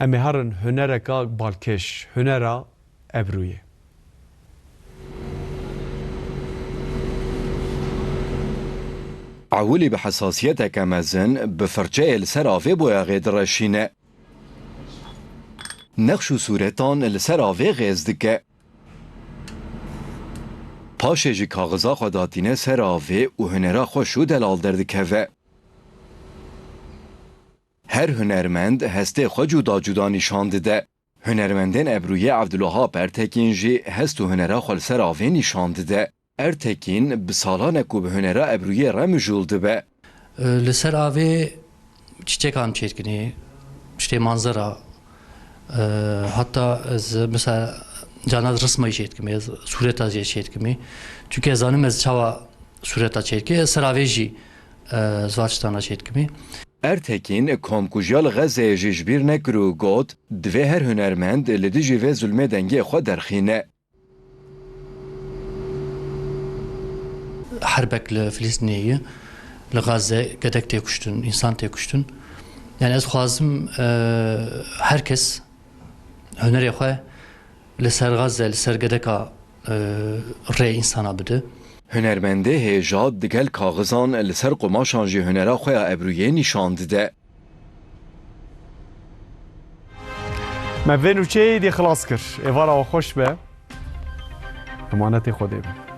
em ê herin hunereka balkêş, hunera ebrûyê. عولي بحساسيتك مزن بفرجة السرافي بويا غيد رشينة نقش صورتان السرافي غيز دكه پاشه جی کاغذا خوداتینه سراوه و هنرا خوشو دلال her hünermend hestê xwe cuda cuda nîşan dide. Hünermendên Ebruye Evdilwahab Ertekin jî hest û hunera xwe li ser avê nîşan dide. Ertekin bi salane ku bi hunera Ebruye re mijûl dibe. Ee, li ser avê çiçekan çirkinî, işte manzara, ee, hatta mesela canaz rısma çirkimi, sureta çirkimi. Çünkü zanım ez çava sureta çirki, seravê jî ee, zvaçtana çirkimi. Ertekin komkujyal Gazze jijbir nekru got dve her hünermend li dijî ve zulme dengê xwe derxîne. Herbek li Filistiniyê, li Gazze gedek tê kuştun, insan tê kuştun. Yani ez xwazim e, herkes hunerê xwe li ser Gazze, li ser gedeka e, rê insana bide. هنرمنده هجاد دگل کاغزان لەسەر قۆماشانژی هەنەرا خۆیان ئەبرویە نیشان ددە. مەڤێن وچەی دی خلاص کر. ایوارا خوش به. امانت خوده بن.